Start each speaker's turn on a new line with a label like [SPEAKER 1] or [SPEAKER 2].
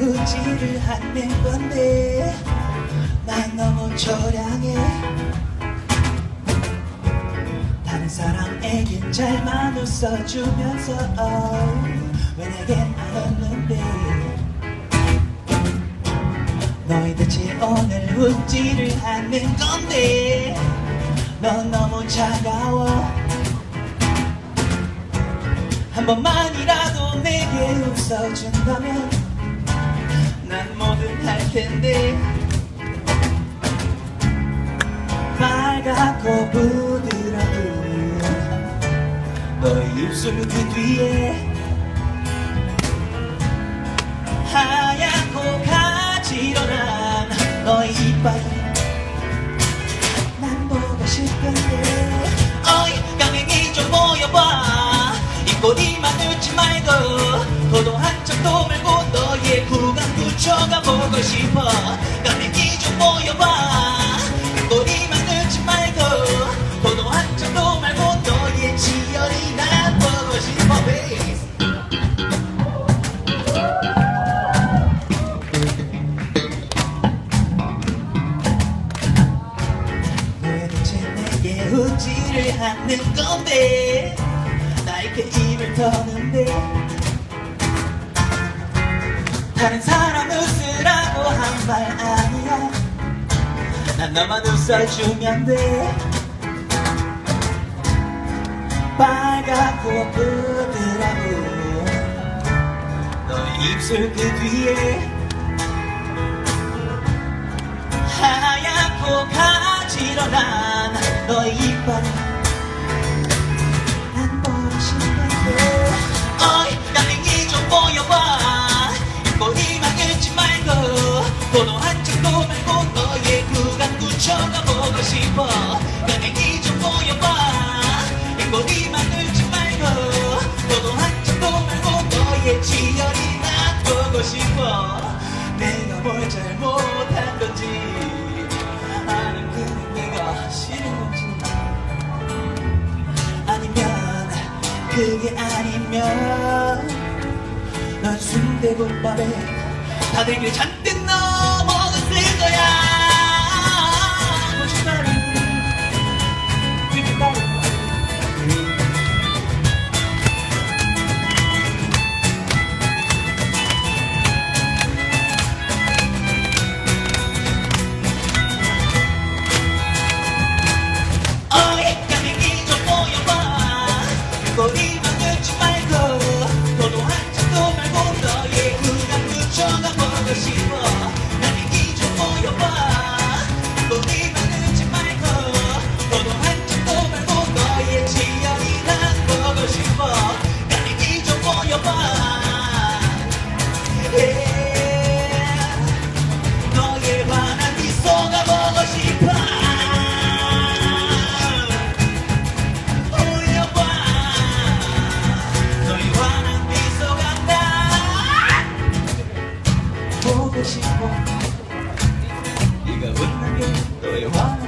[SPEAKER 1] 우지를 하는 건데 난 너무 초량해. 다른 사람에겐 잘만 웃어주면서 oh, 왜 내겐 안 웃는데. 너희 대체 오늘 웃지를 하는 건데 넌 너무 차가워. 한 번만이라도 내게 웃어준다면 텐데. 빨갛고 부드러운 너의 입술 그 뒤에 하얗고 가지런한 너의 이빨 난 보고 싶은데. 어이 강행이 좀 모여봐. 입꼬리만 웃지 말고 도도 한척도 붙여가 보고 싶어 강행이 좀 모여봐. 입꼬리만 웃지 말고 도도 한척도 말고 너의 치열이 난 보고 싶어 대체 내게 웃지를 않는 건데? 나에게 입을 터는데? 다른 사람 웃으라고 한 말 아니야 난 너만 웃어주면 돼. 빨갛고 부드러운 너의 입술 그 뒤에 하얗고 가지런한 너의 이빨 입꼬리만 긁지 말고 번호 한 짝도 말고 너의 치열이 난 보고 싶어. 내가 뭘 잘못한 건지 아님 그냥 내가 싫은 건지. 아니면 그게 아니면 넌 순대국밥에 다들 길 잔뜩 넣어 먹었을 거야 one.